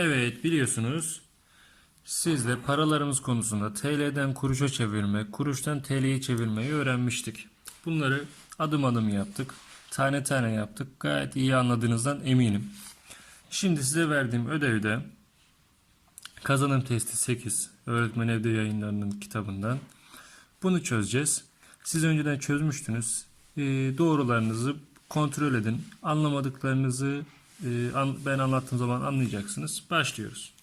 Evet biliyorsunuz sizle paralarımız konusunda TL'den kuruşa çevirme, kuruştan TL'ye çevirmeyi öğrenmiştik. Bunları adım adım yaptık. Tane tane yaptık. Gayet iyi anladığınızdan eminim. Şimdi size verdiğim ödevde kazanım testi 8 öğretmen evde yayınlarının kitabından bunu çözeceğiz. Siz önceden çözmüştünüz. Ee, doğrularınızı kontrol edin. Anlamadıklarınızı an- ben anlattığım zaman anlayacaksınız. Başlıyoruz.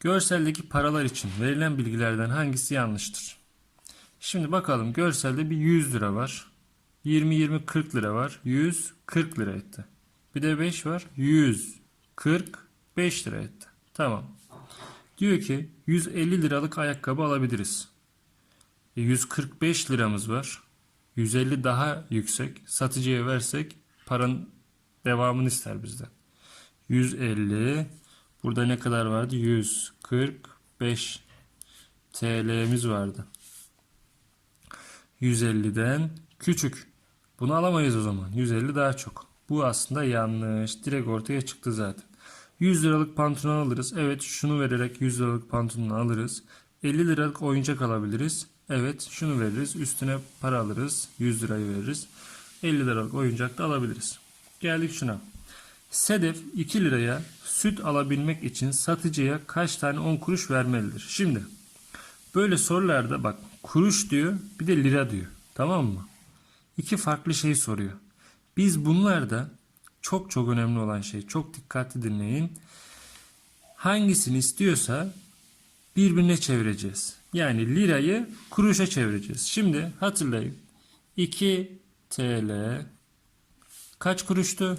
Görseldeki paralar için verilen bilgilerden hangisi yanlıştır? Şimdi bakalım görselde bir 100 lira var. 20 20 40 lira var. 100 40 lira etti. Bir de 5 var. 100 40 5 lira etti. Tamam. Diyor ki 150 liralık ayakkabı alabiliriz. E, 145 liramız var. 150 daha yüksek. Satıcıya versek paranın devamını ister bizden. 150 burada ne kadar vardı? 145 TL'miz vardı. 150'den küçük. Bunu alamayız o zaman. 150 daha çok. Bu aslında yanlış. Direkt ortaya çıktı zaten. 100 liralık pantolon alırız. Evet şunu vererek 100 liralık pantolon alırız. 50 liralık oyuncak alabiliriz. Evet şunu veririz. Üstüne para alırız. 100 lirayı veririz. 50 liralık oyuncak da alabiliriz. Geldik şuna. Sedef 2 liraya süt alabilmek için satıcıya kaç tane 10 kuruş vermelidir? Şimdi böyle sorularda bak kuruş diyor bir de lira diyor. Tamam mı? İki farklı şey soruyor. Biz bunlarda çok çok önemli olan şey çok dikkatli dinleyin. Hangisini istiyorsa birbirine çevireceğiz. Yani lirayı kuruşa çevireceğiz. Şimdi hatırlayın. 2 TL kaç kuruştu?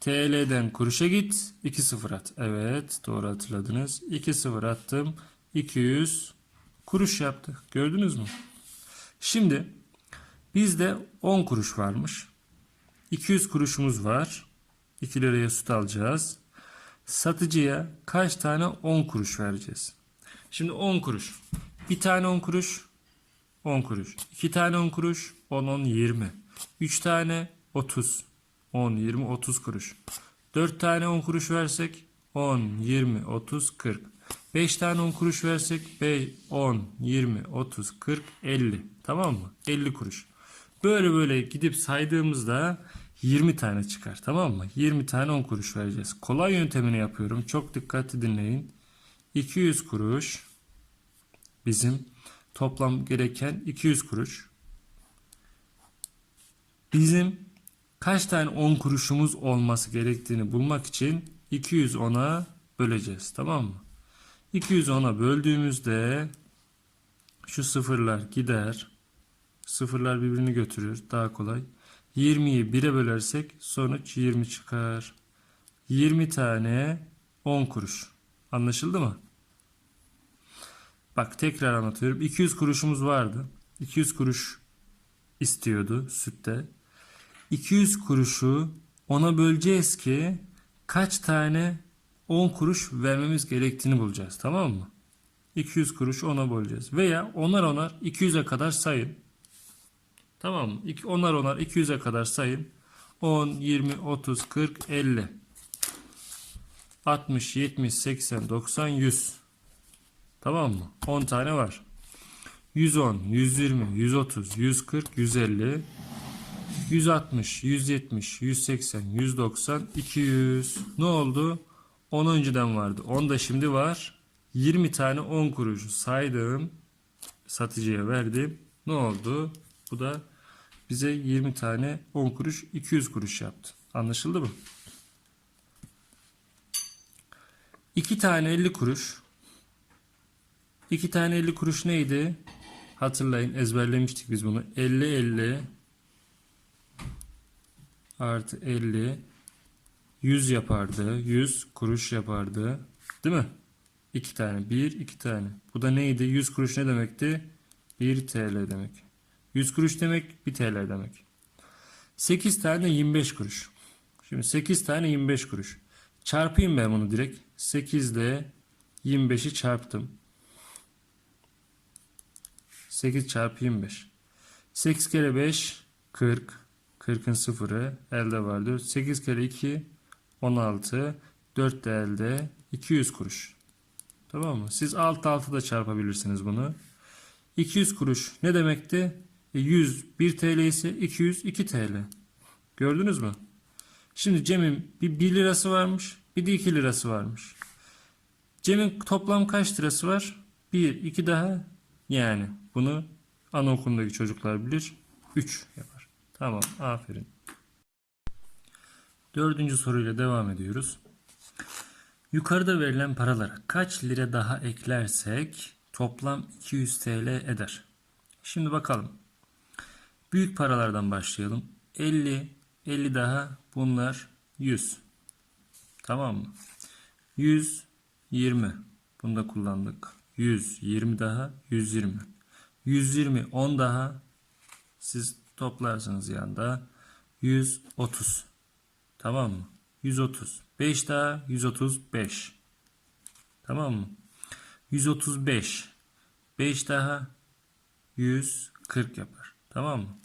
TL'den kuruşa git. 2 sıfır at. Evet doğru hatırladınız. 2 sıfır attım. 200 kuruş yaptı. Gördünüz mü? Şimdi bizde 10 kuruş varmış. 200 kuruşumuz var. 2 liraya süt alacağız. Satıcıya kaç tane 10 kuruş vereceğiz? Şimdi 10 kuruş. Bir tane 10 kuruş 10 kuruş. 2 tane 10 kuruş 10 10 20. 3 tane 30. 10 20 30 kuruş. 4 tane 10 kuruş versek 10 20 30 40. 5 tane 10 kuruş versek 5 10 20 30 40 50. Tamam mı? 50 kuruş. Böyle böyle gidip saydığımızda 20 tane çıkar. Tamam mı? 20 tane 10 kuruş vereceğiz. Kolay yöntemini yapıyorum. Çok dikkatli dinleyin. 200 kuruş bizim toplam gereken 200 kuruş. Bizim kaç tane 10 kuruşumuz olması gerektiğini bulmak için 200 10'a böleceğiz. Tamam mı? 200 10'a böldüğümüzde şu sıfırlar gider. Sıfırlar birbirini götürür. Daha kolay. 20'yi 1'e bölersek sonuç 20 çıkar. 20 tane 10 kuruş. Anlaşıldı mı? Bak tekrar anlatıyorum. 200 kuruşumuz vardı. 200 kuruş istiyordu sütte. 200 kuruşu ona böleceğiz ki kaç tane 10 kuruş vermemiz gerektiğini bulacağız. Tamam mı? 200 kuruş ona böleceğiz. Veya onar onar 200'e kadar sayın. Tamam mı? Onar onar 200'e kadar sayın. 10, 20, 30, 40, 50. 60, 70, 80, 90, 100. Tamam mı? 10 tane var. 110, 120, 130, 140, 150, 160, 170, 180, 190, 200. Ne oldu? 10 önceden vardı. 10 da şimdi var. 20 tane 10 kuruşu saydım. Satıcıya verdim. Ne oldu? Bu da bize 20 tane 10 kuruş 200 kuruş yaptı. Anlaşıldı mı? 2 tane 50 kuruş. 2 tane 50 kuruş neydi? Hatırlayın ezberlemiştik biz bunu. 50 50 artı 50 100 yapardı. 100 kuruş yapardı. Değil mi? 2 tane. 1 2 tane. Bu da neydi? 100 kuruş ne demekti? 1 TL demek. 100 kuruş demek 1 TL demek. 8 tane 25 kuruş. Şimdi 8 tane 25 kuruş. Çarpayım ben bunu direkt. 8 ile 25'i çarptım. 8 çarpı 25. 8 kere 5 40. 40'ın sıfırı elde var 4. 8 kere 2 16. 4 de elde 200 kuruş. Tamam mı? Siz alt alta da çarpabilirsiniz bunu. 200 kuruş ne demekti? E 100 1 TL ise 200 2 TL. Gördünüz mü? Şimdi Cem'in bir 1 lirası varmış, bir de 2 lirası varmış. Cem'in toplam kaç lirası var? 1, 2 daha yani bunu anaokulundaki çocuklar bilir. 3 yapar. Tamam, aferin. Dördüncü soruyla devam ediyoruz. Yukarıda verilen paralara kaç lira daha eklersek toplam 200 TL eder. Şimdi bakalım. Büyük paralardan başlayalım. 50, 50 daha bunlar 100. Tamam mı? 120. Bunu da kullandık. 120 daha 120. 120 10 daha siz toplarsınız yanda 130. Tamam mı? 130. 5 daha 135. Tamam mı? 135. 5 daha 140 yapar. Tamam mı?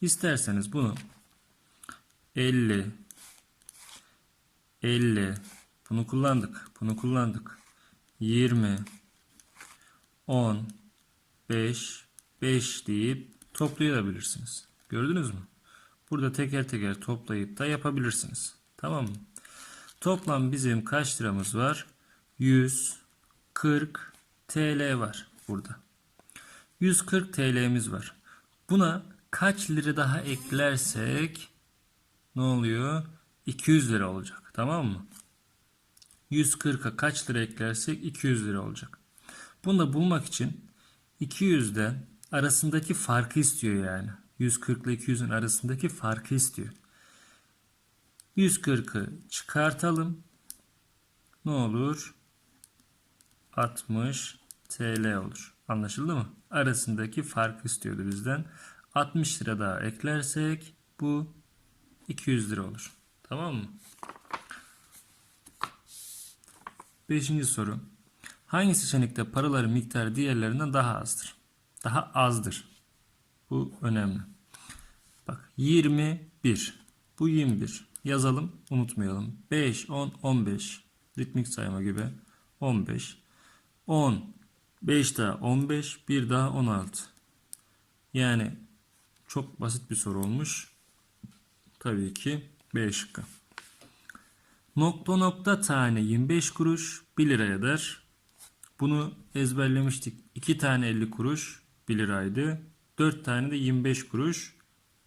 İsterseniz bunu 50 50 bunu kullandık. Bunu kullandık. 20 10 5 5 deyip toplayabilirsiniz. Gördünüz mü? Burada teker teker toplayıp da yapabilirsiniz. Tamam mı? Toplam bizim kaç liramız var? 140 TL var burada. 140 TL'miz var. Buna kaç lira daha eklersek ne oluyor? 200 lira olacak. Tamam mı? 140'a kaç lira eklersek 200 lira olacak. Bunu da bulmak için 200'den arasındaki farkı istiyor yani. 140 ile 200'ün arasındaki farkı istiyor. 140'ı çıkartalım. Ne olur? 60 TL olur. Anlaşıldı mı? Arasındaki farkı istiyordu bizden. 60 lira daha eklersek bu 200 lira olur. Tamam mı? Beşinci soru. Hangi seçenekte paraların miktarı diğerlerinden daha azdır? Daha azdır. Bu önemli. Bak 21. Bu 21. Yazalım unutmayalım. 5, 10, 15. Ritmik sayma gibi. 15. 10. 5 daha 15. 1 daha 16. Yani çok basit bir soru olmuş. Tabii ki B şıkkı. Nokta nokta tane 25 kuruş 1 lira eder. Bunu ezberlemiştik. 2 tane 50 kuruş 1 liraydı. 4 tane de 25 kuruş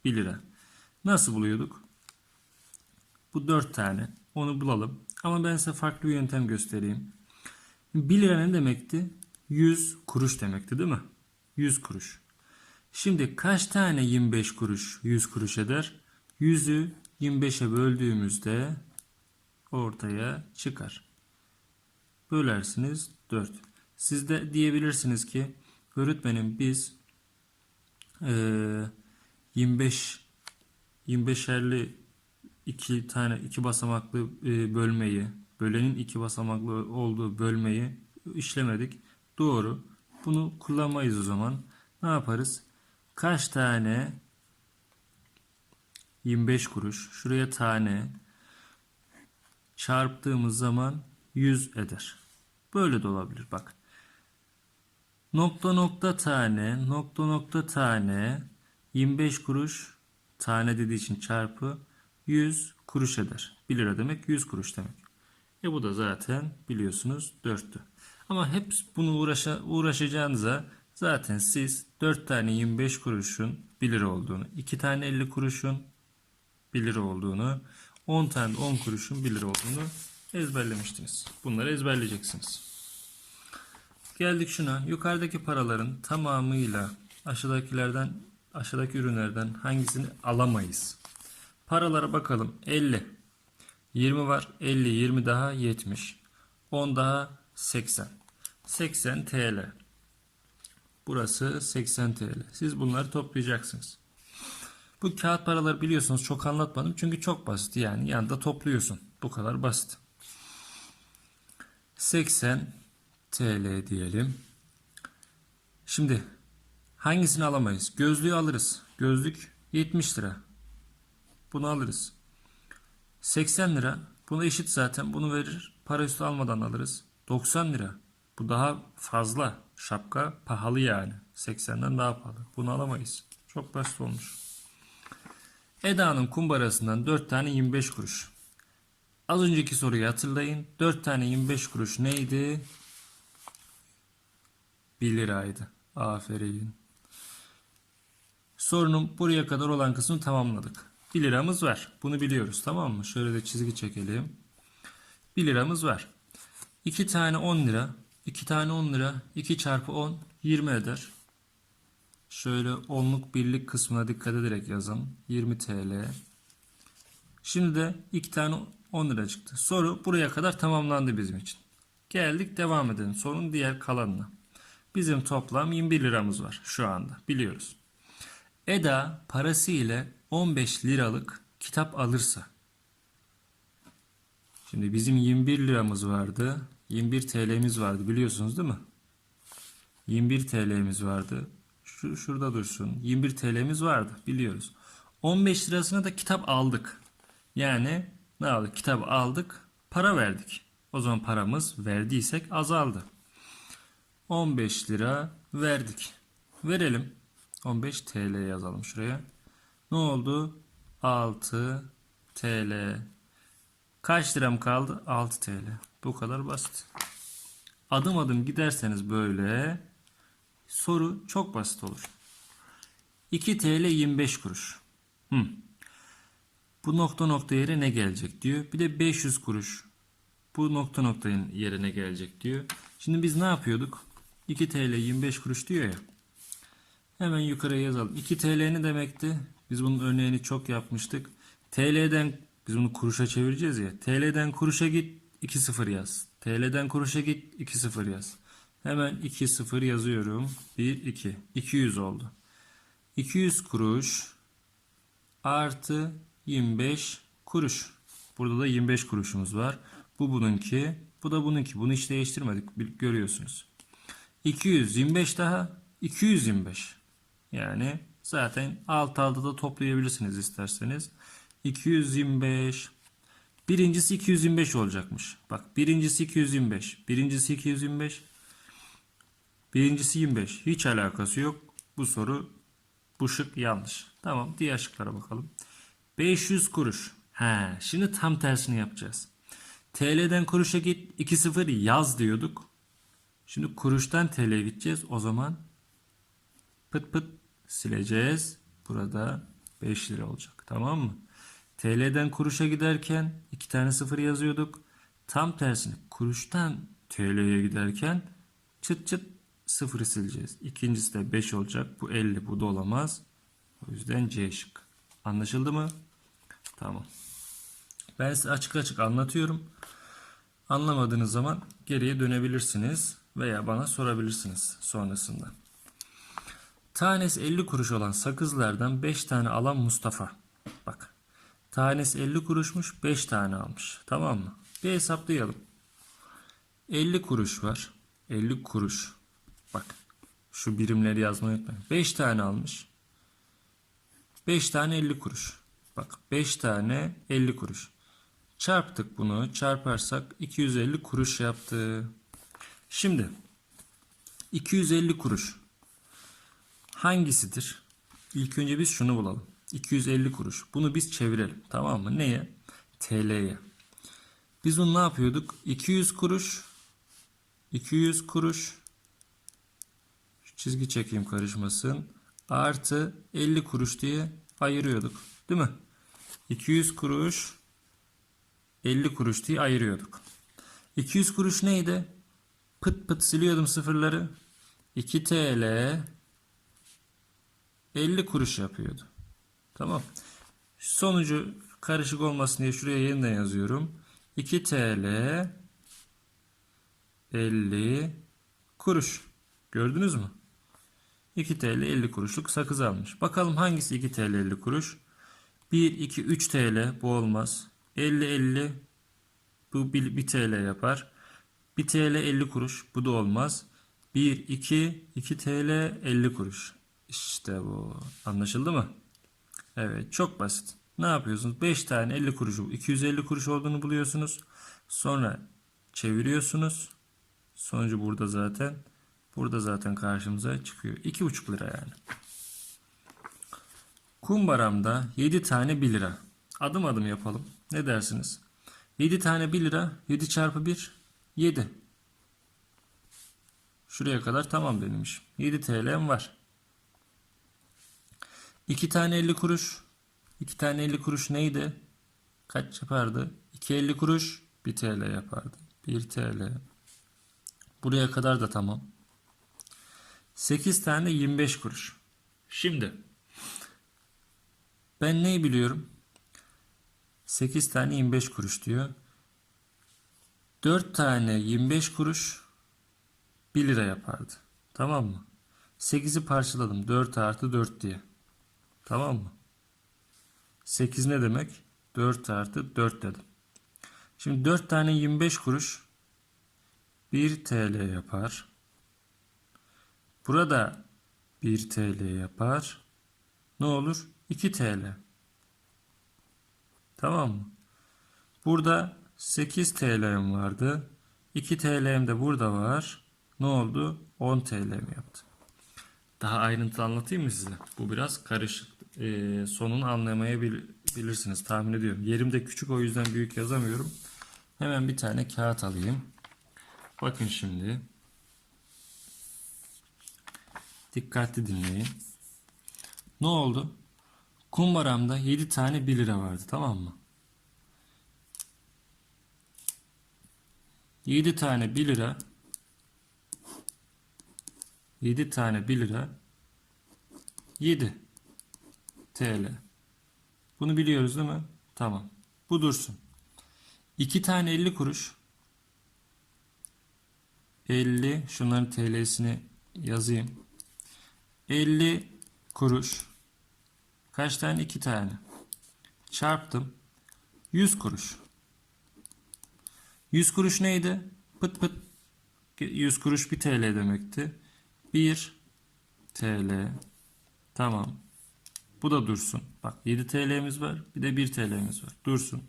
1 lira. Nasıl buluyorduk? Bu 4 tane. Onu bulalım. Ama ben size farklı bir yöntem göstereyim. 1 lira ne demekti? 100 kuruş demekti değil mi? 100 kuruş. Şimdi kaç tane 25 kuruş 100 kuruş eder? 100'ü 25'e böldüğümüzde ortaya çıkar. Bölersiniz 4. Siz de diyebilirsiniz ki öğretmenim biz eee 25 25'erli iki tane iki basamaklı e, bölmeyi bölenin iki basamaklı olduğu bölmeyi işlemedik. Doğru. Bunu kullanmayız o zaman. Ne yaparız? Kaç tane 25 kuruş şuraya tane çarptığımız zaman 100 eder. Böyle de olabilir bak. Nokta nokta tane, nokta nokta tane 25 kuruş tane dediği için çarpı 100 kuruş eder. 1 lira demek 100 kuruş demek. E bu da zaten biliyorsunuz 4'tü. Ama hep bunu uğraşa, uğraşacağınıza zaten siz 4 tane 25 kuruşun 1 lira olduğunu, 2 tane 50 kuruşun 1 lira olduğunu, 10 tane 10 kuruşun 1 lira olduğunu ezberlemiştiniz. Bunları ezberleyeceksiniz. Geldik şuna. Yukarıdaki paraların tamamıyla aşağıdakilerden aşağıdaki ürünlerden hangisini alamayız? Paralara bakalım. 50. 20 var. 50, 20 daha 70. 10 daha 80. 80 TL. Burası 80 TL. Siz bunları toplayacaksınız. Bu kağıt paraları biliyorsunuz çok anlatmadım çünkü çok basit yani yanında topluyorsun. Bu kadar basit. 80 TL diyelim. Şimdi hangisini alamayız? Gözlüğü alırız. Gözlük 70 lira. Bunu alırız. 80 lira Buna eşit zaten. Bunu verir. Para üstü almadan alırız. 90 lira. Bu daha fazla. Şapka pahalı yani. 80'den daha pahalı. Bunu alamayız. Çok basit olmuş. Eda'nın kumbarasından 4 tane 25 kuruş. Az önceki soruyu hatırlayın. 4 tane 25 kuruş neydi? 1 liraydı. Aferin. Sorunun buraya kadar olan kısmını tamamladık. 1 liramız var. Bunu biliyoruz tamam mı? Şöyle de çizgi çekelim. 1 liramız var. 2 tane 10 lira. 2 tane 10 lira. 2 çarpı 10 20 eder. Şöyle onluk birlik kısmına dikkat ederek yazın. 20 TL. Şimdi de 2 tane 10 lira çıktı. Soru buraya kadar tamamlandı bizim için. Geldik devam edelim. Sorunun diğer kalanına. Bizim toplam 21 liramız var şu anda. Biliyoruz. Eda parası ile 15 liralık kitap alırsa. Şimdi bizim 21 liramız vardı. 21 TL'miz vardı biliyorsunuz değil mi? 21 TL'miz vardı. Şu şurada dursun. 21 TL'miz vardı biliyoruz. 15 lirasına da kitap aldık. Yani ne aldık? Kitap aldık, para verdik. O zaman paramız verdiysek azaldı. 15 lira verdik. Verelim. 15 TL yazalım şuraya. Ne oldu? 6 TL. Kaç liram kaldı? 6 TL. Bu kadar basit. Adım adım giderseniz böyle soru çok basit olur. 2 TL 25 kuruş. Hı. Bu nokta nokta yere ne gelecek diyor. Bir de 500 kuruş. Bu nokta noktanın yerine gelecek diyor. Şimdi biz ne yapıyorduk? 2 TL 25 kuruş diyor ya. Hemen yukarıya yazalım. 2 TL ne demekti? Biz bunun örneğini çok yapmıştık. TL'den biz bunu kuruşa çevireceğiz ya. TL'den kuruşa git 2 sıfır yaz. TL'den kuruşa git 2 sıfır yaz. Hemen 2 sıfır yazıyorum. 1 2. 200 oldu. 200 kuruş artı 25 kuruş. Burada da 25 kuruşumuz var. Bu bununki. Bu da bununki. Bunu hiç değiştirmedik. Görüyorsunuz. 225 daha 225. Yani zaten alt alta da toplayabilirsiniz isterseniz. 225. Birincisi 225 olacakmış. Bak birincisi 225. Birincisi 225. Birincisi 25. Hiç alakası yok. Bu soru bu şık yanlış. Tamam diğer şıklara bakalım. 500 kuruş. He, şimdi tam tersini yapacağız. TL'den kuruşa git 2 sıfır yaz diyorduk. Şimdi kuruştan TL'ye gideceğiz. O zaman pıt pıt sileceğiz. Burada 5 lira olacak. Tamam mı? TL'den kuruşa giderken iki tane sıfır yazıyorduk. Tam tersini kuruştan TL'ye giderken çıt çıt sıfırı sileceğiz. İkincisi de 5 olacak. Bu 50 bu da olamaz. O yüzden C şık. Anlaşıldı mı? Tamam. Ben size açık açık anlatıyorum. Anlamadığınız zaman geriye dönebilirsiniz veya bana sorabilirsiniz sonrasında. Tanesi 50 kuruş olan sakızlardan 5 tane alan Mustafa. Bak. Tanesi 50 kuruşmuş 5 tane almış. Tamam mı? Bir hesaplayalım. 50 kuruş var. 50 kuruş. Bak. Şu birimleri yazmayı unutmayın. 5 tane almış. 5 tane 50 kuruş. Bak 5 tane 50 kuruş. Çarptık bunu. Çarparsak 250 kuruş yaptı. Şimdi 250 kuruş hangisidir? İlk önce biz şunu bulalım. 250 kuruş. Bunu biz çevirelim. Tamam mı? Neye? TL'ye. Biz bunu ne yapıyorduk? 200 kuruş 200 kuruş şu çizgi çekeyim karışmasın. Artı 50 kuruş diye ayırıyorduk. Değil mi? 200 kuruş 50 kuruş diye ayırıyorduk. 200 kuruş neydi? Pıt pıt siliyordum sıfırları. 2 TL 50 kuruş yapıyordu. Tamam. Sonucu karışık olmasın diye şuraya yeniden yazıyorum. 2 TL 50 kuruş. Gördünüz mü? 2 TL 50 kuruşluk sakız almış. Bakalım hangisi 2 TL 50 kuruş? 1, 2, 3 TL bu olmaz. 50, 50 bu 1, 1 TL yapar. 1 TL 50 kuruş bu da olmaz. 1, 2, 2 TL 50 kuruş. İşte bu. Anlaşıldı mı? Evet çok basit. Ne yapıyorsunuz? 5 tane 50 kuruşu 250 kuruş olduğunu buluyorsunuz. Sonra çeviriyorsunuz. Sonucu burada zaten. Burada zaten karşımıza çıkıyor. 2,5 lira yani. Kumbaramda 7 tane 1 lira. Adım adım yapalım. Ne dersiniz? 7 tane 1 lira. 7 çarpı 1 7. Şuraya kadar tamam benim işim. 7 TL'm var. 2 tane 50 kuruş. 2 tane 50 kuruş neydi? Kaç yapardı? 2 50 kuruş 1 TL yapardı. 1 TL. Buraya kadar da tamam. 8 tane 25 kuruş. Şimdi ben neyi biliyorum? 8 tane 25 kuruş diyor. 4 tane 25 kuruş 1 lira yapardı. Tamam mı? 8'i parçaladım. 4 artı 4 diye. Tamam mı? 8 ne demek? 4 artı 4 dedim. Şimdi 4 tane 25 kuruş 1 TL yapar. Burada 1 TL yapar. Ne olur? 2 TL. Tamam mı? Burada 8 TL'm vardı. 2 TL'm de burada var. Ne oldu? 10 TL'm yaptı. Daha ayrıntılı anlatayım mı size? Bu biraz karışık. Ee, sonunu anlamayabilirsiniz tahmin ediyorum. Yerim de küçük o yüzden büyük yazamıyorum. Hemen bir tane kağıt alayım. Bakın şimdi. Dikkatli dinleyin. Ne oldu? Kumbaramda 7 tane 1 lira vardı tamam mı? 7 tane 1 lira 7 tane 1 lira 7 TL. Bunu biliyoruz değil mi? Tamam. Bu dursun. 2 tane 50 kuruş 50 şunların TL'sini yazayım. 50 kuruş kaç tane? 2 tane. Çarptım. 100 kuruş. 100 kuruş neydi? Pıt pıt 100 kuruş 1 TL demekti. 1 TL. Tamam. Bu da dursun. Bak 7 TL'miz var. Bir de 1 TL'miz var. Dursun.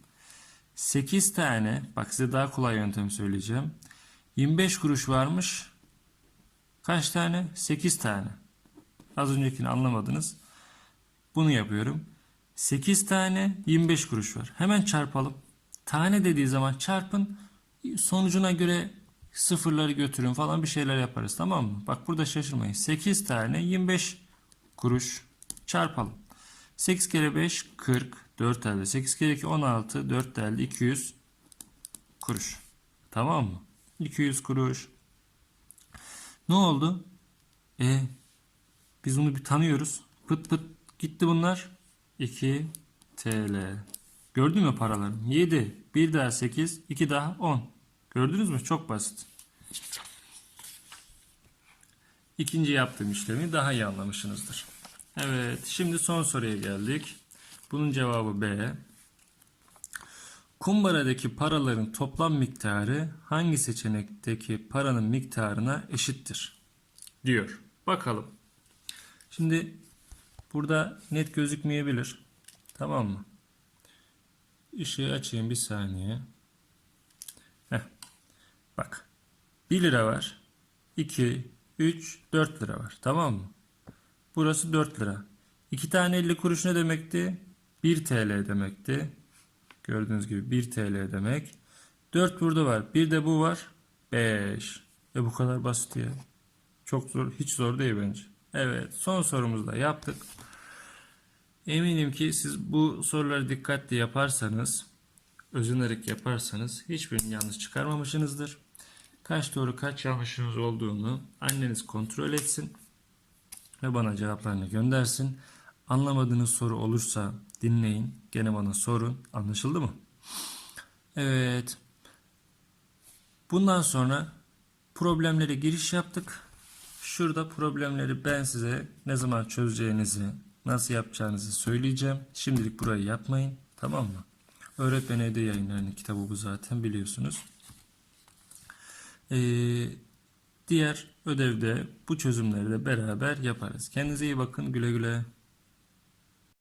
8 tane. Bak size daha kolay yöntem söyleyeceğim. 25 kuruş varmış. Kaç tane? 8 tane. Az öncekini anlamadınız. Bunu yapıyorum. 8 tane 25 kuruş var. Hemen çarpalım. Tane dediği zaman çarpın. Sonucuna göre sıfırları götürün falan bir şeyler yaparız tamam mı? Bak burada şaşırmayın. 8 tane 25 kuruş çarpalım. 8 kere 5 40 4 elde. 8 kere 2 16 4 elde 200 kuruş. Tamam mı? 200 kuruş. Ne oldu? E biz bunu bir tanıyoruz. Pıt pıt gitti bunlar. 2 TL. Gördün mü paralarım? 7, 1 daha 8, 2 daha 10. Gördünüz mü? Çok basit. İkinci yaptığım işlemi daha iyi anlamışsınızdır. Evet, şimdi son soruya geldik. Bunun cevabı B. Kumbaradaki paraların toplam miktarı hangi seçenekteki paranın miktarına eşittir? Diyor. Bakalım. Şimdi burada net gözükmeyebilir. Tamam mı? Işığı açayım bir saniye. Heh. Bak. 1 lira var. 2, 3, 4 lira var. Tamam mı? Burası 4 lira. 2 tane 50 kuruş ne demekti? 1 TL demekti. Gördüğünüz gibi 1 TL demek. 4 burada var. Bir de bu var. 5. E bu kadar basit ya. Çok zor. Hiç zor değil bence. Evet. Son sorumuzu da yaptık. Eminim ki siz bu soruları dikkatli yaparsanız, özenerek yaparsanız hiçbirini yanlış çıkarmamışsınızdır. Kaç doğru kaç yanlışınız olduğunu anneniz kontrol etsin ve bana cevaplarını göndersin. Anlamadığınız soru olursa dinleyin, gene bana sorun. Anlaşıldı mı? Evet. Bundan sonra problemlere giriş yaptık. Şurada problemleri ben size ne zaman çözeceğinizi, nasıl yapacağınızı söyleyeceğim. Şimdilik burayı yapmayın. Tamam mı? Öğretmen Evde Yayınları'nın kitabı bu zaten biliyorsunuz. Ee, diğer ödevde bu çözümleri de beraber yaparız. Kendinize iyi bakın. Güle güle.